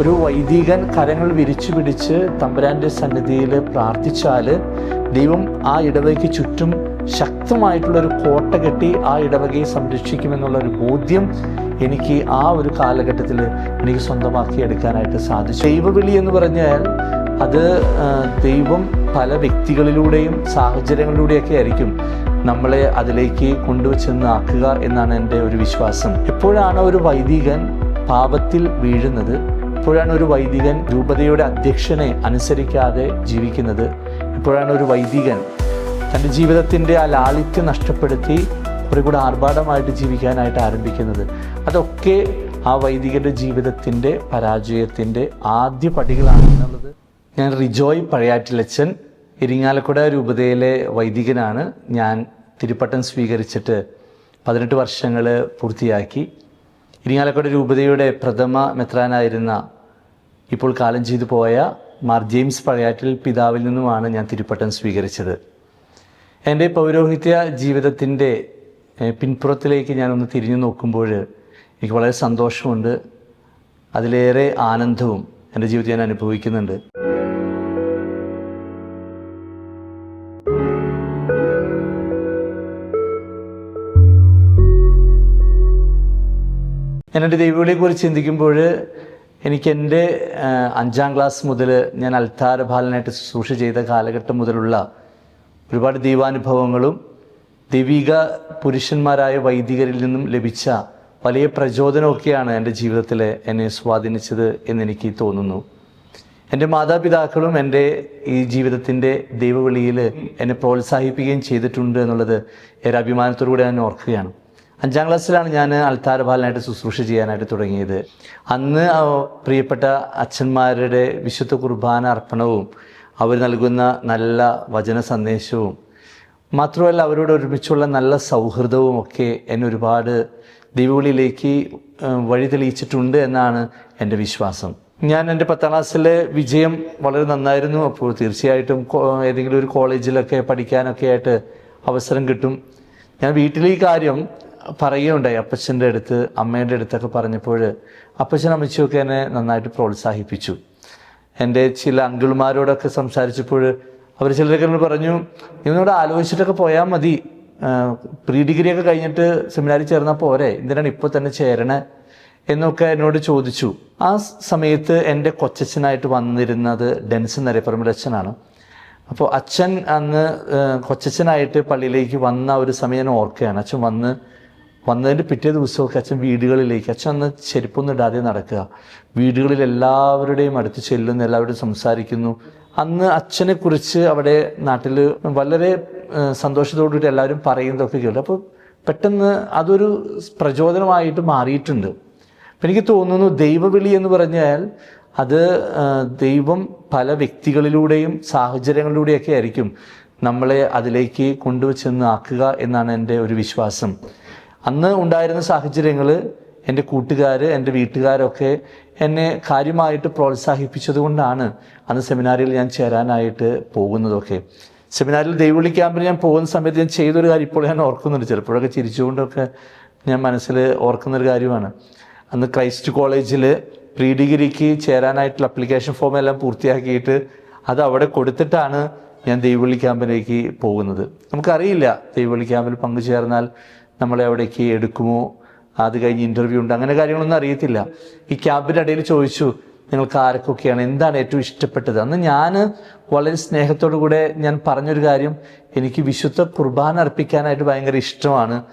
ഒരു വൈദികൻ കരങ്ങൾ വിരിച്ചു പിടിച്ച് തമ്പുരാന്റെ സന്നിധിയിൽ പ്രാർത്ഥിച്ചാൽ ദൈവം ആ ഇടവകയ്ക്ക് ചുറ്റും ശക്തമായിട്ടുള്ള ഒരു കോട്ട കെട്ടി ആ ഇടവകയെ സംരക്ഷിക്കുമെന്നുള്ള ഒരു ബോധ്യം എനിക്ക് ആ ഒരു കാലഘട്ടത്തിൽ എനിക്ക് സ്വന്തമാക്കി എടുക്കാനായിട്ട് സാധിച്ചു. ദൈവവിളി എന്ന് പറഞ്ഞാൽ അത് ദൈവം പല വ്യക്തികളിലൂടെയും സാഹചര്യങ്ങളിലൂടെയൊക്കെ ആയിരിക്കും നമ്മളെ അതിലേക്ക് കൊണ്ടുവച്ചെന്ന് ആക്കുക എന്നാണ് എന്റെ ഒരു വിശ്വാസം. എപ്പോഴാണ് ഒരു വൈദികൻ പാപത്തിൽ വീഴുന്നത്? എപ്പോഴാണ് ഒരു വൈദികൻ രൂപതയുടെ അധ്യക്ഷനെ അനുസരിക്കാതെ ജീവിക്കുന്നത്. ഇപ്പോഴാണ് ഒരു വൈദികൻ തന്റെ ജീവിതത്തിന്റെ ആ ലാളിത്യം നഷ്ടപ്പെടുത്തി കുറേ കൂടെ ആർഭാടമായിട്ട് ജീവിക്കാനായിട്ട് ആരംഭിക്കുന്നത്. അതൊക്കെ ആ വൈദികന്റെ ജീവിതത്തിന്റെ പരാജയത്തിന്റെ ആദ്യ പടികളാണ് എന്നുള്ളത്. ഞാൻ റിജോയ് പഴയാറ്റിലച്ചൻ ഇരിങ്ങാലക്കുട രൂപതയിലെ വൈദികനാണ്. ഞാൻ തിരുപ്പട്ടം സ്വീകരിച്ചിട്ട് പതിനെട്ട് വർഷങ്ങൾ പൂർത്തിയാക്കി. ഇരിങ്ങാലക്കുട രൂപതയുടെ പ്രഥമ മെത്രാനായിരുന്ന ഇപ്പോൾ കാലം ചെയ്തു പോയ മാർ ജെയിംസ് പഴയാറ്റിൽ പിതാവിൽ നിന്നുമാണ് ഞാൻ തിരുപ്പട്ടം സ്വീകരിച്ചത്. എന്റെ പൗരോഹിത്യ ജീവിതത്തിന്റെ പിൻപുറത്തിലേക്ക് ഞാനൊന്ന് തിരിഞ്ഞു നോക്കുമ്പോൾ എനിക്ക് വളരെ സന്തോഷമുണ്ട്. അതിലേറെ ആനന്ദവും എന്റെ ജീവിതത്തിൽ ഞാൻ അനുഭവിക്കുന്നുണ്ട്. ഞാൻ എന്റെ ദൈവവിളിയെക്കുറിച്ച് ചിന്തിക്കുമ്പോൾ എനിക്ക് എന്റെ അഞ്ചാം ക്ലാസ് മുതൽ ഞാൻ അൽത്താര ബാലനായിട്ട് ശുശ്രൂഷ ചെയ്ത കാലഘട്ടം മുതലുള്ള ഒരുപാട് ദൈവാനുഭവങ്ങളും ദൈവിക പുരുഷന്മാരായ വൈദികരിൽ നിന്നും ലഭിച്ച വലിയ പ്രചോദനമൊക്കെയാണ് എന്റെ ജീവിതത്തിൽ എന്നെ സ്വാധീനിച്ചത് എന്നെനിക്ക് തോന്നുന്നു. എന്റെ മാതാപിതാക്കളും എന്റെ ഈ ജീവിതത്തിന്റെ ദൈവവിളിയിൽ എന്നെ പ്രോത്സാഹിപ്പിക്കുകയും ചെയ്തിട്ടുണ്ട് എന്നുള്ളത് ഏറെ അഭിമാനത്തോടുകൂടി ഞാൻ ഓർക്കുകയാണ്. അഞ്ചാം ക്ലാസ്സിലാണ് ഞാൻ അൽത്താര ബാലനായിട്ട് ശുശ്രൂഷ ചെയ്യാനായിട്ട് തുടങ്ങിയത്. അന്ന് പ്രിയപ്പെട്ട അച്ഛന്മാരുടെ വിശുദ്ധ കുർബാന അർപ്പണവും അവർ നൽകുന്ന നല്ല വചന സന്ദേശവും മാത്രമല്ല അവരോട് ഒരുമിച്ചുള്ള നല്ല സൗഹൃദവും ഒക്കെ എന്നെ ഒരുപാട് ദൈവവിളിയിലേക്ക് വഴി തെളിയിച്ചിട്ടുണ്ട് എന്നാണ് എന്റെ വിശ്വാസം. ഞാൻ എന്റെ പത്താം ക്ലാസ്സിലെ വിജയം വളരെ നന്നായിരുന്നു. അപ്പോൾ തീർച്ചയായിട്ടും ഏതെങ്കിലും ഒരു കോളേജിലൊക്കെ പഠിക്കാനൊക്കെ ആയിട്ട് അവസരം കിട്ടും. ഞാൻ വീട്ടിൽ ഈ കാര്യം പറയുകയുണ്ടായി അപ്പച്ചന്റെ അടുത്ത് അമ്മയുടെ അടുത്തൊക്കെ പറഞ്ഞപ്പോൾ അപ്പച്ചൻ അമ്മച്ചിയൊക്കെ എന്നെ നന്നായിട്ട് പ്രോത്സാഹിപ്പിച്ചു. എന്റെ ചില അങ്കിൾമാരോടൊക്കെ സംസാരിച്ചപ്പോൾ അവർ ചിലരൊക്കെ എന്നോട് പറഞ്ഞു ഇവനോട് ആലോചിച്ചിട്ടൊക്കെ പോയാൽ മതി. പ്രീ ഡിഗ്രി ഒക്കെ കഴിഞ്ഞിട്ട് സെമിനാരിൽ ചേർന്നാൽ പോരെ. എന്തിനാണ് ഇപ്പോൾ തന്നെ ചേരണേ? എന്നൊക്കെ എന്നോട് ചോദിച്ചു. ആ സമയത്ത് എന്റെ കൊച്ചച്ഛനായിട്ട് വന്നിരുന്നത് ഡെൻസ് നരപ്പറമ്പിൽ അച്ഛനാണ്. അപ്പോൾ അച്ഛൻ അന്ന് കൊച്ചച്ഛനായിട്ട് പള്ളിയിലേക്ക് വന്ന ഒരു സമയം ഓർക്കുകയാണ്. അച്ഛൻ വന്ന് വന്നതിന്റെ പിറ്റേ ദിവസമൊക്കെ അച്ഛൻ വീടുകളിലേക്ക് അച്ഛൻ അന്ന് ചെരുപ്പൊന്നും ഇടാതെ നടക്കുക. വീടുകളിൽ എല്ലാവരുടെയും അടുത്ത് ചെല്ലുന്നു എല്ലാവരോടും സംസാരിക്കുന്നു. അന്ന് അച്ഛനെ കുറിച്ച് അവിടെ നാട്ടിൽ വളരെ സന്തോഷത്തോടുകൂടി എല്ലാവരും പറയുന്നതൊക്കെ കേട്ടു. അപ്പോൾ പെട്ടെന്ന് അതൊരു പ്രചോദനമായിട്ട് മാറിയിട്ടുണ്ട്. അപ്പം എനിക്ക് തോന്നുന്നു ദൈവവിളി എന്ന് പറഞ്ഞാൽ അത് ദൈവം പല വ്യക്തികളിലൂടെയും സാഹചര്യങ്ങളിലൂടെയൊക്കെ ആയിരിക്കും നമ്മളെ അതിലേക്ക് കൊണ്ടുവച്ചെന്ന് ആക്കുക എന്നാണ് എന്റെ ഒരു വിശ്വാസം. അന്ന് ഉണ്ടായിരുന്ന സാഹചര്യങ്ങൾ എന്റെ കൂട്ടുകാർ എന്റെ വീട്ടുകാരൊക്കെ എന്നെ കാര്യമായിട്ട് പ്രോത്സാഹിപ്പിച്ചതുകൊണ്ടാണ് അന്ന് സെമിനാറിൽ ഞാൻ ചേരാനായിട്ട് പോകുന്നതൊക്കെ. സെമിനാറിൽ ദൈവവിളി ക്യാമ്പിൽ ഞാൻ പോകുന്ന സമയത്ത് ഞാൻ ചെയ്തൊരു കാര്യം ഇപ്പോൾ ഞാൻ ഓർക്കുന്നുണ്ട്. ചിലപ്പോഴൊക്കെ ചിരിച്ചുകൊണ്ടൊക്കെ ഞാൻ മനസ്സിൽ ഓർക്കുന്നൊരു കാര്യമാണ്. അന്ന് ക്രൈസ്റ്റ് കോളേജിൽ പ്രീ ഡിഗ്രിക്ക് ചേരാനായിട്ടുള്ള അപ്ലിക്കേഷൻ ഫോം എല്ലാം പൂർത്തിയാക്കിയിട്ട് അത് അവിടെ കൊടുത്തിട്ടാണ് ഞാൻ ദൈവവിളി ക്യാമ്പിലേക്ക് പോകുന്നത്. നമുക്കറിയില്ല ദൈവവിളി ക്യാമ്പിൽ പങ്കുചേർന്നാൽ നമ്മളെ അവിടേക്ക് എടുക്കുമോ? അത് കഴിഞ്ഞ് ഇന്റർവ്യൂ ഉണ്ട്. അങ്ങനെ കാര്യങ്ങളൊന്നും അറിയത്തില്ല. ഈ ക്യാമ്പിന്റെ ഇടയിൽ ചോദിച്ചു നിങ്ങൾക്ക് ആരൊക്കെയാണ് എന്താണ് ഏറ്റവും ഇഷ്ടപ്പെട്ടത്? അന്ന് ഞാൻ വളരെ സ്നേഹത്തോടു കൂടെ ഞാൻ പറഞ്ഞൊരു കാര്യം. എനിക്ക് വിശുദ്ധ കുർബാന അർപ്പിക്കാനായിട്ട് ഭയങ്കര ഇഷ്ടമാണ്.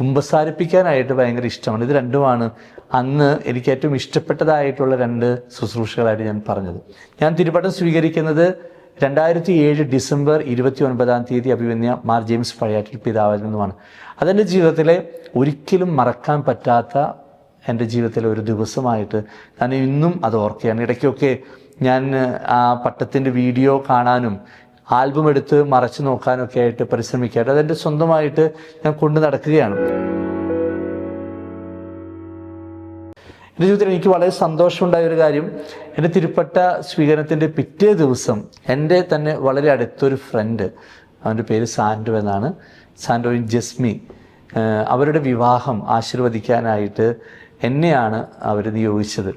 കുമ്പസാരിപ്പിക്കാനായിട്ട് ഭയങ്കര ഇഷ്ടമാണ്. ഇത് രണ്ടുമാണ് അന്ന് എനിക്ക് ഏറ്റവും ഇഷ്ടപ്പെട്ടതായിട്ടുള്ള രണ്ട് ശുശ്രൂഷകളായിട്ട് ഞാൻ പറഞ്ഞത്. ഞാൻ തിരുപ്പട്ടം സ്വീകരിക്കുന്നത് രണ്ടായിരത്തി ഏഴ് ഡിസംബർ ഇരുപത്തി ഒൻപതാം തീയതി അഭിമന്യ മാർ ജെയിംസ് പഴയാറ്റിൽ പിതാവിൽ നിന്നുമാണ്. അതെന്റെ ജീവിതത്തിലെ ഒരിക്കലും മറക്കാൻ പറ്റാത്ത എന്റെ ജീവിതത്തിലെ ഒരു ദിവസമായിട്ട് ഞാൻ ഇന്നും അത് ഓർക്കുകയാണ്. ഇടയ്ക്കൊക്കെ ഞാൻ ആ പട്ടത്തിന്റെ വീഡിയോ കാണാനും ആൽബം എടുത്ത് മറച്ചു നോക്കാനൊക്കെ ആയിട്ട് പരിശ്രമിക്കാറ് അതെന്റെ സ്വന്തമായിട്ട് ഞാൻ കൊണ്ടു നടക്കുകയാണ്. എന്റെ ജീവിതത്തിൽ എനിക്ക് വളരെ സന്തോഷമുണ്ടായ ഒരു കാര്യം. എന്റെ തിരുപ്പട്ട സ്വീകരണത്തിന്റെ പിറ്റേ ദിവസം എന്റെ തന്നെ വളരെ അടുത്തൊരു ഫ്രണ്ട് അവന്റെ പേര് സാൻഡോ എന്നാണ്. സാൻഡോയും ജസ്മി അവരുടെ വിവാഹം ആശീർവദിക്കാനായിട്ട് എന്നെയാണ് അവർ നിയോഗിച്ചത്.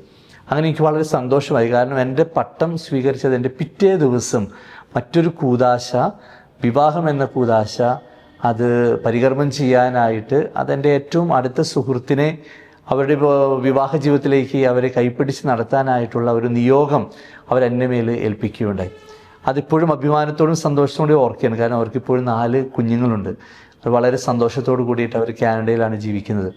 അങ്ങനെ എനിക്ക് വളരെ സന്തോഷമായി. കാരണം എന്റെ പട്ടം സ്വീകരിച്ചത് എന്റെ പിറ്റേ ദിവസം മറ്റൊരു കൂതാശ വിവാഹം എന്ന കൂതാശ അത് പരികർമ്മം ചെയ്യാനായിട്ട് അതെന്റെ ഏറ്റവും അടുത്ത സുഹൃത്തിനെ അവരുടെ വിവാഹ ജീവിതത്തിലേക്ക് അവരെ കൈപ്പിടിച്ച് നടത്താനായിട്ടുള്ള ഒരു നിയോഗം അവരെന്നെ മേൽ ഏൽപ്പിക്കുകയുണ്ടായി. അതിപ്പോഴും അഭിമാനത്തോടും സന്തോഷത്തോടും ഓർക്കുകയാണ്. കാരണം അവർക്കിപ്പോഴും നാല് കുഞ്ഞുങ്ങളുണ്ട്. അത് വളരെ സന്തോഷത്തോടു കൂടിയിട്ട് അവർ കാനഡയിലാണ് ജീവിക്കുന്നത്.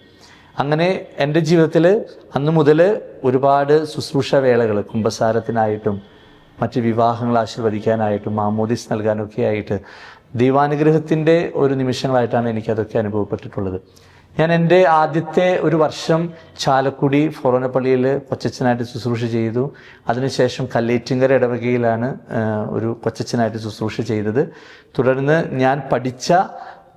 അങ്ങനെ എന്റെ ജീവിതത്തിൽ അന്ന് മുതൽ ഒരുപാട് ശുശ്രൂഷ വേളകൾ കുംഭസാരത്തിനായിട്ടും മറ്റ് വിവാഹങ്ങൾ ആശീർവദിക്കാനായിട്ടും മാമോദിസ് നൽകാനൊക്കെ ആയിട്ട് ദൈവാനുഗ്രഹത്തിന്റെ ഒരു നിമിഷങ്ങളായിട്ടാണ് എനിക്കതൊക്കെ അനുഭവപ്പെട്ടിട്ടുള്ളത്. ഞാൻ എന്റെ ആദ്യത്തെ ഒരു വർഷം ചാലക്കുടി ഫോറോനപ്പള്ളിയിൽ കൊച്ചച്ഛനായിട്ട് ശുശ്രൂഷ ചെയ്തു. അതിനുശേഷം കല്ലേറ്റിങ്കര ഇടവകയിലാണ് ഒരു കൊച്ചച്ഛനായിട്ട് ശുശ്രൂഷ ചെയ്തത്. തുടർന്ന് ഞാൻ പഠിച്ച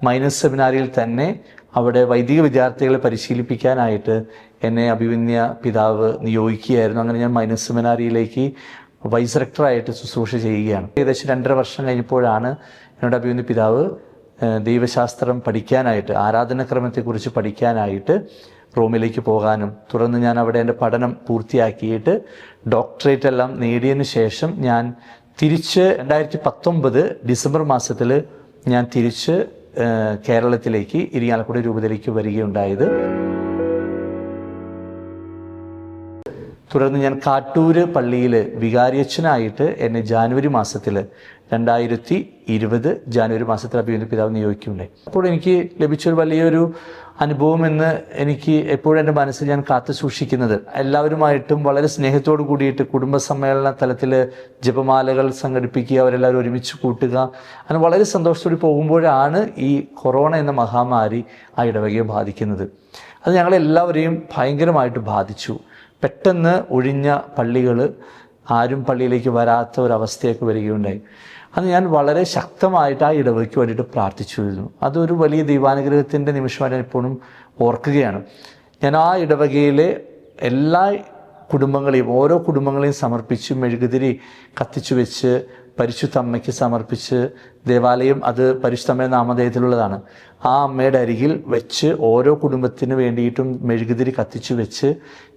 മൈനസ് സെമിനാരിയിൽ തന്നെ അവിടെ വൈദിക വിദ്യാർത്ഥികളെ പരിശീലിപ്പിക്കാനായിട്ട് എന്നെ അഭിമന്യ പിതാവ് നിയോഗിക്കുകയായിരുന്നു. അങ്ങനെ ഞാൻ മൈനസ് സെമിനാരിയിലേക്ക് വൈസ് റക്ടറായിട്ട് ശുശ്രൂഷ ചെയ്യുകയാണ്. ഏകദേശം രണ്ടര വർഷം കഴിഞ്ഞപ്പോഴാണ് എന്നോട് അഭിമന്യ പിതാവ് ദൈവശാസ്ത്രം പഠിക്കാനായിട്ട് ആരാധനക്രമത്തെക്കുറിച്ച് പഠിക്കാനായിട്ട് റോമിലേക്ക് പോകാനും തുടർന്ന് ഞാൻ അവിടെ എന്റെ പഠനം പൂർത്തിയാക്കിയിട്ട് ഡോക്ടറേറ്റ് എല്ലാം നേടിയതിന് ശേഷം ഞാൻ തിരിച്ച് രണ്ടായിരത്തി പത്തൊമ്പത് ഡിസംബർ മാസത്തിൽ ഞാൻ തിരിച്ച് കേരളത്തിലേക്ക് ഇരിങ്ങാലക്കുട രൂപതയിലേക്ക് വരികയുണ്ടായത്. തുടർന്ന് ഞാൻ കാട്ടൂര് പള്ളിയിൽ വികാരിയച്ഛനായിട്ട് എന്നെ ജാനുവരി മാസത്തിൽ രണ്ടായിരത്തി ഇരുപത് ജാനുവരി മാസത്തിൽ അഭിമുഖ പിതാവ് നിയോഗിക്കുമല്ലേ അപ്പോൾ എനിക്ക് ലഭിച്ചൊരു വലിയൊരു അനുഭവം എന്ന് എനിക്ക് എപ്പോഴും എന്റെ മനസ്സിൽ ഞാൻ കാത്തു സൂക്ഷിക്കുന്നത്. എല്ലാവരുമായിട്ടും വളരെ സ്നേഹത്തോടു കൂടിയിട്ട് കുടുംബ സമ്മേളന തലത്തിൽ ജപമാലകൾ സംഘടിപ്പിക്കുക അവരെല്ലാവരും ഒരുമിച്ച് കൂട്ടുക അങ്ങനെ വളരെ സന്തോഷത്തോടെ പോകുമ്പോഴാണ് ഈ കൊറോണ എന്ന മഹാമാരി ആ ഇടവകയെ ബാധിക്കുന്നത്. അത് ഞങ്ങളെല്ലാവരെയും ഭയങ്കരമായിട്ട് ബാധിച്ചു. പെട്ടെന്ന് ഒഴിഞ്ഞ പള്ളികൾ ആരും പള്ളിയിലേക്ക് വരാത്ത ഒരവസ്ഥയൊക്കെ വരികയുണ്ടായി. അത് ഞാൻ വളരെ ശക്തമായിട്ട് ആ ഇടവയ്ക്ക് വേണ്ടിയിട്ട് പ്രാർത്ഥിച്ചിരുന്നു. അതൊരു വലിയ ദൈവാനുഗ്രഹത്തിന്റെ നിമിഷമായിട്ട് ഇപ്പോഴും ഓർക്കുകയാണ്. ഞാൻ ആ ഇടവകയിലെ എല്ലാ കുടുംബങ്ങളെയും ഓരോ കുടുംബങ്ങളെയും സമർപ്പിച്ച് മെഴുകുതിരി കത്തിച്ചു വെച്ച് പരിശുദ്ധ അമ്മയ്ക്ക് സമർപ്പിച്ച് ദേവാലയം അത് പരിശുദ്ധ അമ്മയുടെ നാമധേയത്തിലുള്ളതാണ്. ആ അമ്മയുടെ അരികിൽ വെച്ച് ഓരോ കുടുംബത്തിന് വേണ്ടിയിട്ടും മെഴുകുതിരി കത്തിച്ചു വെച്ച്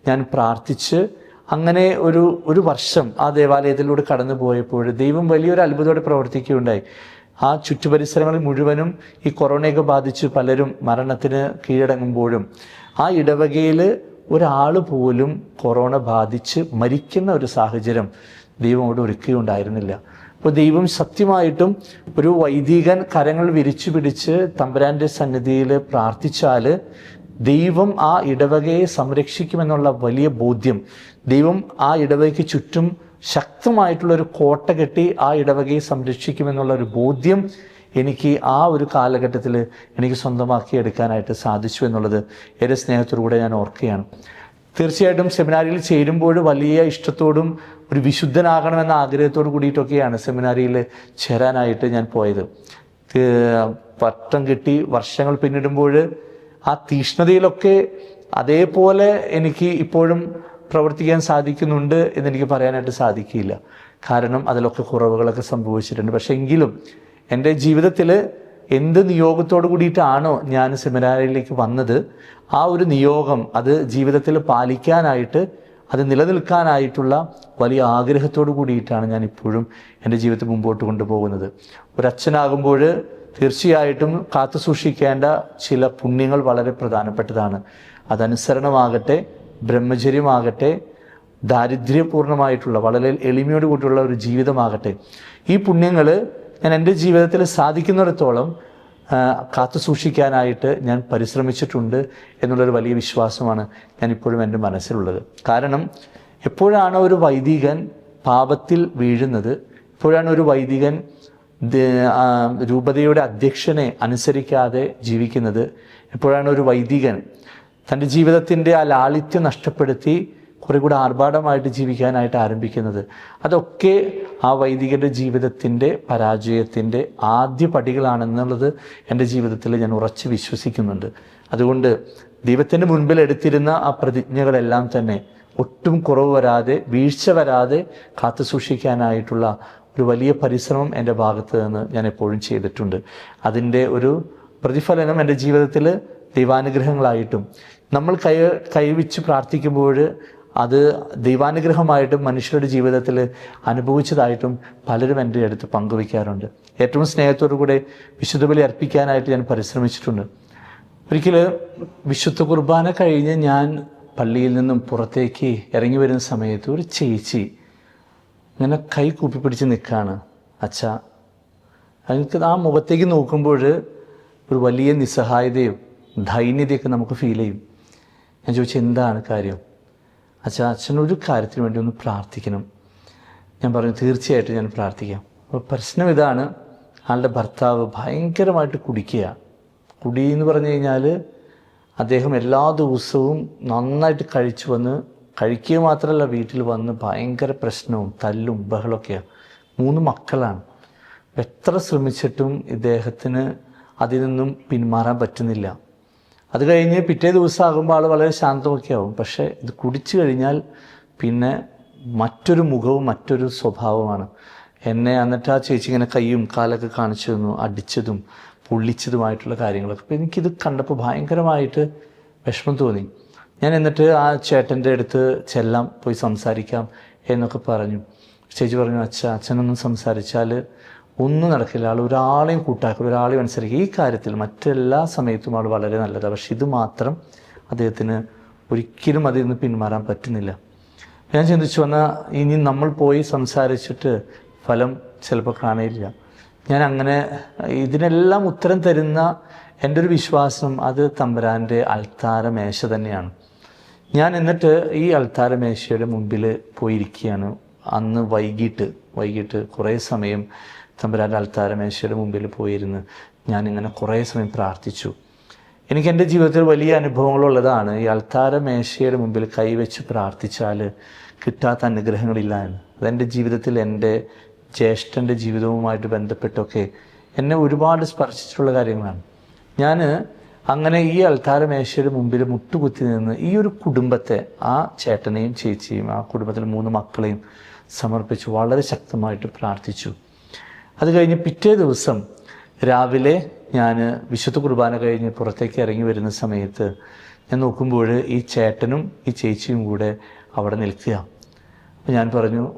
ഞാൻ പ്രാർത്ഥിച്ച് അങ്ങനെ ഒരു ഒരു വർഷം ആ ദേവാലയത്തിലൂടെ കടന്നു പോയപ്പോൾ ദൈവം വലിയൊരു അത്ഭുതത്തോടെ പ്രവർത്തിക്കുകയുണ്ടായി. ആ ചുറ്റുപരിസരങ്ങളിൽ മുഴുവനും ഈ കൊറോണയൊക്കെ ബാധിച്ച് പലരും മരണത്തിന് കീഴടങ്ങുമ്പോഴും ആ ഇടവകയിൽ ഒരാൾ പോലും കൊറോണ ബാധിച്ച് മരിക്കുന്ന ഒരു സാഹചര്യം ദൈവം അവിടെ ഒരുക്കുകയുണ്ടായിരുന്നില്ല. അപ്പോൾ ദൈവം സത്യമായിട്ടും ഒരു വൈദികൻ കരങ്ങൾ വിരിച്ചു പിടിച്ച് തമ്പുരാന്റെ സന്നിധിയിൽ പ്രാർത്ഥിച്ചാൽ ദൈവം ആ ഇടവകയെ സംരക്ഷിക്കുമെന്നുള്ള വലിയ ബോധ്യം ദൈവം ആ ഇടവകയ്ക്ക് ചുറ്റും ശക്തമായിട്ടുള്ള ഒരു കോട്ട കെട്ടി ആ ഇടവകയെ സംരക്ഷിക്കുമെന്നുള്ള ഒരു ബോധ്യം എനിക്ക് ആ ഒരു കാലഘട്ടത്തിൽ എനിക്ക് സ്വന്തമാക്കി എടുക്കാനായിട്ട് സാധിച്ചു എന്നുള്ളത് എന്റെ സ്നേഹത്തോടുകൂടെ ഞാൻ ഓർക്കുകയാണ്. തീർച്ചയായിട്ടും സെമിനാരിയിൽ ചേരുമ്പോൾ വലിയ ഇഷ്ടത്തോടും ഒരു വിശുദ്ധനാകണമെന്ന ആഗ്രഹത്തോട് കൂടിയിട്ടൊക്കെയാണ് സെമിനാരിയിൽ ചേരാനായിട്ട് ഞാൻ പോയത്. പട്ടം കിട്ടി വർഷങ്ങൾ പിന്നിടുമ്പോൾ ആ തീഷ്ണതയിലൊക്കെ അതേപോലെ എനിക്ക് ഇപ്പോഴും പ്രവർത്തിക്കാൻ സാധിക്കുന്നുണ്ട് എന്നെനിക്ക് പറയാനായിട്ട് സാധിക്കില്ല. കാരണം അതിലൊക്കെ കുറവുകളൊക്കെ സംഭവിച്ചിട്ടുണ്ട്. പക്ഷെ എങ്കിലും എന്റെ ജീവിതത്തിൽ എന്ത് നിയോഗത്തോട് കൂടിയിട്ടാണോ ഞാൻ സെമിനാരിയിലേക്ക് വന്നത് ആ ഒരു നിയോഗം അത് ജീവിതത്തിൽ പാലിക്കാനായിട്ട് അത് നിലനിൽക്കാനായിട്ടുള്ള വലിയ ആഗ്രഹത്തോടു കൂടിയിട്ടാണ് ഞാൻ ഇപ്പോഴും എന്റെ ജീവിതത്തിൽ മുമ്പോട്ട് കൊണ്ടുപോകുന്നത്. ഒരച്ഛനാകുമ്പോൾ തീർച്ചയായിട്ടും കാത്തു സൂക്ഷിക്കേണ്ട ചില പുണ്യങ്ങൾ വളരെ പ്രധാനപ്പെട്ടതാണ്. അതനുസരണമാകട്ടെ ബ്രഹ്മചര്യമാകട്ടെ ദാരിദ്ര്യപൂർണമായിട്ടുള്ള വളരെ എളിമയോട് കൂടിയുള്ള ഒരു ജീവിതമാകട്ടെ. ഈ പുണ്യങ്ങൾ ഞാൻ എന്റെ ജീവിതത്തിൽ സാധിക്കുന്നിടത്തോളം കാത്തു സൂക്ഷിക്കാനായിട്ട് ഞാൻ പരിശ്രമിച്ചിട്ടുണ്ട് എന്നുള്ളൊരു വലിയ വിശ്വാസമാണ് ഞാൻ ഇപ്പോഴും എന്റെ മനസ്സിലുള്ളത്. കാരണം എപ്പോഴാണ് ഒരു വൈദികൻ പാപത്തിൽ വീഴുന്നത്? എപ്പോഴാണ് ഒരു വൈദികൻ രൂപതയുടെ അധ്യക്ഷനെ അനുസരിക്കാതെ ജീവിക്കുന്നത് എപ്പോഴാണ് ഒരു വൈദികൻ തന്റെ ജീവിതത്തിന്റെ ആ ലാളിത്യം നഷ്ടപ്പെടുത്തി കുറേ കൂടെ ആർഭാടമായിട്ട് ജീവിക്കാനായിട്ട് ആരംഭിക്കുന്നത്? അതൊക്കെ ആ വൈദികന്റെ ജീവിതത്തിന്റെ പരാജയത്തിന്റെ ആദ്യ പടികളാണെന്നുള്ളത് എന്റെ ജീവിതത്തിൽ ഞാൻ ഉറച്ച് വിശ്വസിക്കുന്നുണ്ട്. അതുകൊണ്ട് ദൈവത്തിന്റെ മുൻപിൽ എടുത്തിരുന്ന ആ പ്രതിജ്ഞകളെല്ലാം തന്നെ ഒട്ടും കുറവ് വരാതെ വീഴ്ച വരാതെ കാത്തു സൂക്ഷിക്കാനായിട്ടുള്ള ഒരു വലിയ പരിശ്രമം എന്റെ ഭാഗത്ത് നിന്ന് ഞാൻ എപ്പോഴും ചെയ്തിട്ടുണ്ട്. അതിന്റെ ഒരു പ്രതിഫലനം എന്റെ ജീവിതത്തിൽ ദൈവാനുഗ്രഹങ്ങളായിട്ടും നമ്മൾ കൈ കൈവച്ച് പ്രാർത്ഥിക്കുമ്പോൾ അത് ദൈവാനുഗ്രഹമായിട്ടും മനുഷ്യരുടെ ജീവിതത്തിൽ അനുഭവിച്ചതായിട്ടും പലരും എന്റെ അടുത്ത് പങ്കുവയ്ക്കാറുണ്ട്. ഏറ്റവും സ്നേഹത്തോടു കൂടെ വിശുദ്ധ ബലി അർപ്പിക്കാനായിട്ട് ഞാൻ പരിശ്രമിച്ചിട്ടുണ്ട്. ഒരിക്കൽ വിശുദ്ധ കുർബാന കഴിഞ്ഞ് ഞാൻ പള്ളിയിൽ നിന്നും പുറത്തേക്ക് ഇറങ്ങി വരുന്ന സമയത്ത് ഒരു ചേച്ചി ഇങ്ങനെ കൈ കൂപ്പി പിടിച്ച് നിൽക്കുകയാണ് അച്ഛ. എനിക്ക് ആ മുഖത്തേക്ക് നോക്കുമ്പോൾ ഒരു വലിയ നിസ്സഹായതയും ദൈന്യതയൊക്കെ നമുക്ക് ഫീൽ ചെയ്യും. ഞാൻ ചോദിച്ചു എന്താണ് കാര്യം? അച്ഛ അച്ഛനൊരു കാര്യത്തിന് വേണ്ടി ഒന്ന് പ്രാർത്ഥിക്കണം. ഞാൻ പറഞ്ഞു തീർച്ചയായിട്ടും ഞാൻ പ്രാർത്ഥിക്കാം. അപ്പോൾ പ്രശ്നം ഇതാണ് ആളുടെ ഭർത്താവ് ഭയങ്കരമായിട്ട് കുടിക്കുക. കുടി എന്ന് പറഞ്ഞു കഴിഞ്ഞാൽ അദ്ദേഹം എല്ലാ ദിവസവും നന്നായിട്ട് കഴിച്ചു വന്ന് കഴിക്കുക മാത്രമല്ല വീട്ടിൽ വന്ന് ഭയങ്കര പ്രശ്നവും തല്ലും ബഹളമൊക്കെയാണ് മൂന്ന് മക്കളാണ്. എത്ര ശ്രമിച്ചിട്ടും ഇദ്ദേഹത്തിന് അതിൽ നിന്നും പിന്മാറാൻ പറ്റുന്നില്ല. അത് കഴിഞ്ഞ് പിറ്റേ ദിവസം ആകുമ്പോൾ ആൾ വളരെ ശാന്തമൊക്കെ ആവും പക്ഷേ ഇത് കുടിച്ചു കഴിഞ്ഞാൽ പിന്നെ മറ്റൊരു മുഖവും മറ്റൊരു സ്വഭാവമാണ്. എന്നെ എന്നിട്ട് ആ ചേച്ചി ഇങ്ങനെ കൈയും കാലൊക്കെ കാണിച്ചു തന്നു അടിച്ചതും പൊള്ളിച്ചതുമായിട്ടുള്ള കാര്യങ്ങളൊക്കെ. അപ്പോൾ എനിക്കിത് കണ്ടപ്പോൾ ഭയങ്കരമായിട്ട് വിഷമം തോന്നി. ഞാൻ എന്നിട്ട് ആ ചേട്ടന്റെ അടുത്ത് ചെല്ലാം പോയി സംസാരിക്കാം എന്നൊക്കെ പറഞ്ഞു. ചേച്ചി പറഞ്ഞു അച്ഛ അച്ഛനൊന്നും സംസാരിച്ചാൽ ഒന്നും നടക്കില്ല. ആൾ ഒരാളെയും കൂട്ടാക്കില്ല. ഒരാളെയും അനുസരിക്കുക. ഈ കാര്യത്തിൽ മറ്റെല്ലാ സമയത്തും ആൾ വളരെ നല്ലതാണ് പക്ഷെ ഇത് മാത്രം അദ്ദേഹത്തിന് ഒരിക്കലും അതിൽ നിന്ന് പിന്മാറാൻ പറ്റുന്നില്ല. ഞാൻ ചിന്തിച്ചു വന്നാൽ ഇനി നമ്മൾ പോയി സംസാരിച്ചിട്ട് ഫലം ചിലപ്പോൾ കാണയില്ല. ഞാൻ അങ്ങനെ ഇതിനെല്ലാം ഉത്തരം തരുന്ന എന്റെ ഒരു വിശ്വാസം അത് തമ്പുരാന്റെ അൽത്താര മേശ തന്നെയാണ്. ഞാൻ എന്നിട്ട് ഈ അൾത്താര മേശയുടെ മുമ്പിൽ പോയിരിക്കുകയാണ്. അന്ന് വൈകിട്ട് വൈകിട്ട് കുറേ സമയം തമ്പുരാന്റെ അൽത്താരമേശയുടെ മുമ്പിൽ പോയിരുന്ന്. ഞാനിങ്ങനെ കുറേ സമയം പ്രാർത്ഥിച്ചു. എനിക്ക് എന്റെ ജീവിതത്തിൽ വലിയ അനുഭവങ്ങളുള്ളതാണ് ഈ അൽത്താരമേശയുടെ മുമ്പിൽ കൈവച്ച് പ്രാർത്ഥിച്ചാൽ കിട്ടാത്ത അനുഗ്രഹങ്ങളില്ല എന്ന്. അതെന്റെ ജീവിതത്തിൽ എന്റെ ജ്യേഷ്ഠന്റെ ജീവിതവുമായിട്ട് ബന്ധപ്പെട്ടൊക്കെ എന്നെ ഒരുപാട് സ്പർശിച്ചിട്ടുള്ള കാര്യങ്ങളാണ്. ഞാൻ അങ്ങനെ ഈ അൽത്താരമേശയുടെ മുമ്പിൽ മുട്ടുകുത്തി നിന്ന് ഈ ഒരു കുടുംബത്തെ ആ ചേട്ടനെയും ചേച്ചിയും ആ കുടുംബത്തിലെ മൂന്ന് മക്കളെയും സമർപ്പിച്ച് വളരെ ശക്തമായിട്ട് പ്രാർത്ഥിച്ചു. അത് കഴിഞ്ഞ് പിറ്റേ ദിവസം രാവിലെ ഞാൻ വിശുദ്ധ കുർബാന കഴിഞ്ഞ് പുറത്തേക്ക് ഇറങ്ങി വരുന്ന സമയത്ത് ഞാൻ നോക്കുമ്പോൾ ഈ ചേട്ടനും ഈ ചേച്ചിയും കൂടെ അവിടെ നിൽക്കുക. അപ്പം ഞാൻ പറഞ്ഞു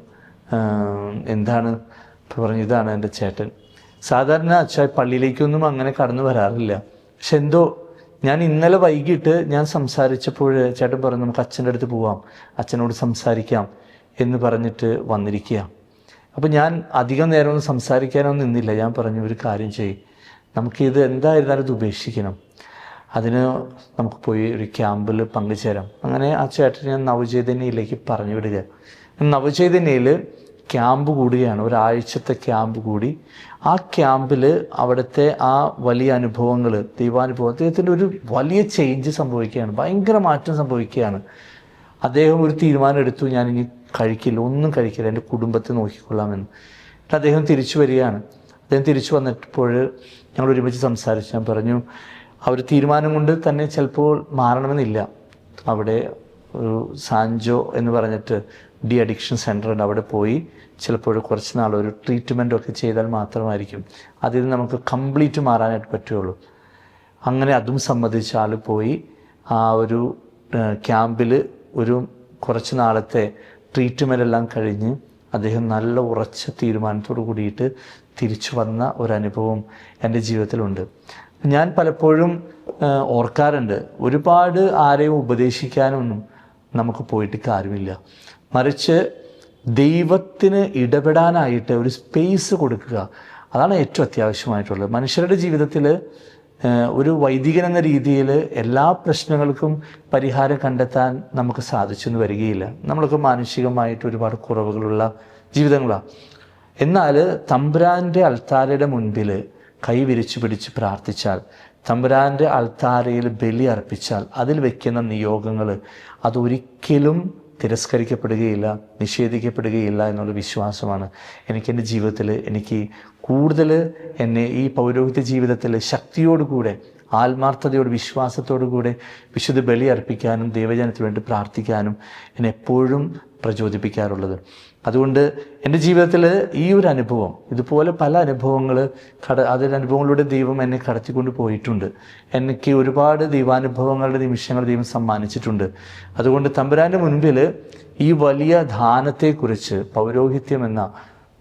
എന്താണ്? പറഞ്ഞു ഇതാണ് എന്റെ ചേട്ടൻ. സാധാരണ അച്ഛാ പള്ളിയിലേക്കൊന്നും അങ്ങനെ കടന്നു വരാറില്ല. പക്ഷെ എന്തോ ഞാൻ ഇന്നലെ വൈകിട്ട് ഞാൻ സംസാരിച്ചപ്പോൾ ചേട്ടൻ പറഞ്ഞു നമുക്ക് അച്ഛന്റെ അടുത്ത് പോവാം അച്ഛനോട് സംസാരിക്കാം എന്ന് പറഞ്ഞിട്ട് വന്നിരിക്കുക. അപ്പോൾ ഞാൻ അധികം നേരമൊന്നും സംസാരിക്കാനൊന്നും നിന്നില്ല. ഞാൻ പറഞ്ഞു ഒരു കാര്യം ചെയ്യും. നമുക്കിത് എന്തായിരുന്നാലും ഇത് ഉപേക്ഷിക്കണം. അതിന് നമുക്ക് പോയി ഒരു ക്യാമ്പിൽ പങ്കുചേരാം. അങ്ങനെ ആ ചേട്ടൻ ഞാൻ നവചൈതന്യയിലേക്ക് പറഞ്ഞു വിടുക. നവചൈതന്യയിൽ ക്യാമ്പ് കൂടുകയാണ്. ഒരാഴ്ചത്തെ ക്യാമ്പ് കൂടി ആ ക്യാമ്പിൽ അവിടുത്തെ ആ വലിയ അനുഭവങ്ങൾ ദൈവാനുഭവം അദ്ദേഹത്തിന്റെ ഒരു വലിയ ചേഞ്ച് സംഭവിക്കുകയാണ്. ഭയങ്കര മാറ്റം സംഭവിക്കുകയാണ്. അദ്ദേഹം ഒരു തീരുമാനം എടുത്തു ഞാൻ ഇനി കഴിക്കില്ല ഒന്നും കഴിക്കില്ല എന്റെ കുടുംബത്തെ നോക്കിക്കൊള്ളാമെന്ന്. എന്നിട്ട് അദ്ദേഹം തിരിച്ചു വരികയാണ്. അദ്ദേഹം തിരിച്ചു വന്നപ്പോൾ ഞങ്ങൾ ഒരുമിച്ച് സംസാരിച്ചു. ഞാൻ പറഞ്ഞു ഒരു തീരുമാനം കൊണ്ട് തന്നെ ചിലപ്പോൾ മാറണമെന്നില്ല. അവിടെ ഒരു സാൻജോ എന്ന് പറഞ്ഞിട്ട് ഡി അഡിക്ഷൻ സെന്റർ ഉണ്ട് അവിടെ പോയി ചിലപ്പോൾ കുറച്ച് നാൾ ഒരു ട്രീറ്റ്മെന്റ് ഒക്കെ ചെയ്താൽ മാത്രമായിരിക്കും. അതിൽ നമുക്ക് കംപ്ലീറ്റ് മാറാനായിട്ട് പറ്റുള്ളൂ അങ്ങനെ അതും സംബന്ധിച്ച ആൾ പോയി. ആ ഒരു ക്യാമ്പിൽ ഒരു കുറച്ച് നാളത്തെ ട്രീറ്റ്മെന്റ് എല്ലാം കഴിഞ്ഞ് അദ്ദേഹം നല്ല ഉറച്ച തീരുമാനത്തോട് കൂടിയിട്ട് തിരിച്ചു വന്ന ഒരനുഭവം എന്റെ ജീവിതത്തിലുണ്ട്. ഞാൻ പലപ്പോഴും ഓർക്കാറുണ്ട്. ഒരുപാട് ആരെയും ഉപദേശിക്കാനൊന്നും നമുക്ക് പോയിട്ട് കാര്യമില്ല. മറിച്ച് ദൈവത്തിന് ഇടപെടാനായിട്ട് ഒരു സ്പേസ് കൊടുക്കുക. അതാണ് ഏറ്റവും അത്യാവശ്യമായിട്ടുള്ളത്. മനുഷ്യരുടെ ജീവിതത്തിൽ ഒരു വൈദികൻ എന്ന രീതിയിൽ എല്ലാ പ്രശ്നങ്ങൾക്കും പരിഹാരം കണ്ടെത്താൻ നമുക്ക് സാധിച്ചെന്ന് വരികയില്ല. നമ്മളൊക്കെ മാനുഷികമായിട്ട് ഒരുപാട് കുറവുകളുള്ള ജീവിതങ്ങളാണ്. എന്നാൽ തമ്പുരാന്റെ അൾത്താരയുടെ മുൻപിൽ കൈ വിരിച്ചു പിടിച്ച് പ്രാർത്ഥിച്ചാൽ തമ്പുരാന്റെ അൾത്താരയിൽ ബലി അർപ്പിച്ചാൽ അതിൽ വയ്ക്കുന്ന നിയോഗങ്ങൾ അതൊരിക്കലും തിരസ്കരിക്കപ്പെടുകയില്ല നിഷേധിക്കപ്പെടുകയില്ല എന്നുള്ള വിശ്വാസമാണ് എനിക്ക് എന്റെ ജീവിതത്തിൽ എനിക്ക് കൂടുതൽ എന്നെ ഈ പൗരോഹിത്യ ജീവിതത്തിൽ ശക്തിയോടുകൂടെ ആത്മാർത്ഥതയോട് വിശ്വാസത്തോടു കൂടെ വിശുദ്ധ ബലി അർപ്പിക്കാനും ദൈവജനത്തിന് വേണ്ടി പ്രാർത്ഥിക്കാനും എന്നെ എപ്പോഴും പ്രചോദിപ്പിക്കാറുള്ളത്. അതുകൊണ്ട് എന്റെ ജീവിതത്തിൽ ഈ ഒരു അനുഭവം ഇതുപോലെ പല അനുഭവങ്ങൾ കട അതൊരു അനുഭവങ്ങളിലൂടെ ദൈവം എന്നെ കടത്തിക്കൊണ്ട് പോയിട്ടുണ്ട്. എനിക്ക് ഒരുപാട് ദൈവാനുഭവങ്ങളുടെ നിമിഷങ്ങൾ ദൈവം സമ്മാനിച്ചിട്ടുണ്ട്. അതുകൊണ്ട് തമ്പുരാന്റെ മുൻപിൽ ഈ വലിയ ദാനത്തെക്കുറിച്ച് പൗരോഹിത്യം എന്ന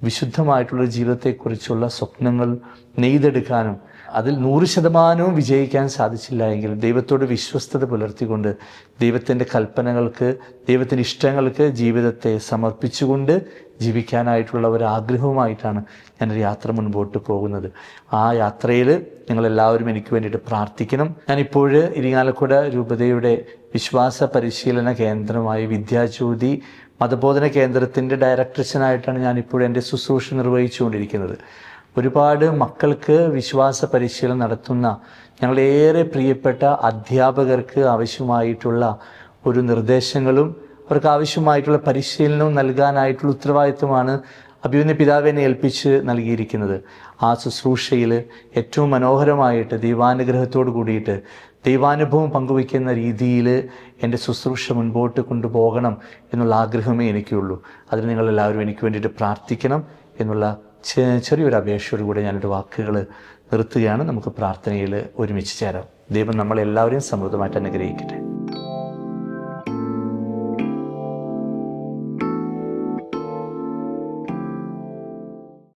വിശുദ്ധമായിട്ടുള്ള ജീവിതത്തെക്കുറിച്ചുള്ള സ്വപ്നങ്ങൾ നെയ്തെടുക്കാനും അതിൽ നൂറ് ശതമാനവും വിജയിക്കാൻ സാധിച്ചില്ല എങ്കിൽ ദൈവത്തോട് വിശ്വസ്തത പുലർത്തിക്കൊണ്ട് ദൈവത്തിന്റെ കൽപ്പനകൾക്ക് ദൈവത്തിന്റെ ഇഷ്ടങ്ങൾക്ക് ജീവിതത്തെ സമർപ്പിച്ചുകൊണ്ട് ജീവിക്കാനായിട്ടുള്ള ഒരു ആഗ്രഹവുമായിട്ടാണ് ഞാനൊരു യാത്ര മുൻപോട്ട് പോകുന്നത്. ആ യാത്രയിൽ നിങ്ങളെല്ലാവരും എനിക്ക് വേണ്ടിയിട്ട് പ്രാർത്ഥിക്കണം. ഞാനിപ്പോൾ ഇരിങ്ങാലക്കുട രൂപതയുടെ വിശ്വാസ പരിശീലന കേന്ദ്രമായ വിദ്യാജ്യോതി മതബോധന കേന്ദ്രത്തിന്റെ ഡയറക്ടർഷനായിട്ടാണ് ഞാനിപ്പോൾ എന്റെ ശുശ്രൂഷ നിർവഹിച്ചുകൊണ്ടിരിക്കുന്നത്. ഒരുപാട് മക്കൾക്ക് വിശ്വാസ പരിശീലനം നടത്തുന്ന ഞങ്ങളേറെ പ്രിയപ്പെട്ട അധ്യാപകർക്ക് ആവശ്യമായിട്ടുള്ള ഒരു നിർദ്ദേശങ്ങളും അവർക്ക് ആവശ്യമായിട്ടുള്ള പരിശീലനവും നൽകാനായിട്ടുള്ള ഉത്തരവാദിത്വമാണ് അഭിമന്യ പിതാവിനെ ഏൽപ്പിച്ച് നൽകിയിരിക്കുന്നത്. ആ ശുശ്രൂഷയിൽ ഏറ്റവും മനോഹരമായിട്ട് ദൈവാനുഗ്രഹത്തോട് കൂടിയിട്ട് ദൈവാനുഭവം പങ്കുവയ്ക്കുന്ന രീതിയിൽ എന്റെ ശുശ്രൂഷ മുൻപോട്ട് കൊണ്ടുപോകണം എന്നുള്ള ആഗ്രഹമേ എനിക്കുള്ളൂ. അതിന് നിങ്ങളെല്ലാവരും എനിക്ക് വേണ്ടിയിട്ട് പ്രാർത്ഥിക്കണം എന്നുള്ള ചെറിയൊരു അപേക്ഷയോട് കൂടെ ഞാനൊരു വാക്കുകൾ നിർത്തുകയാണ്. നമുക്ക് പ്രാർത്ഥനയിൽ ഒരുമിച്ച് ചേരാം. ദൈവം നമ്മളെല്ലാവരെയും സമൃദ്ധമായിട്ട് അനുഗ്രഹിക്കട്ടെ.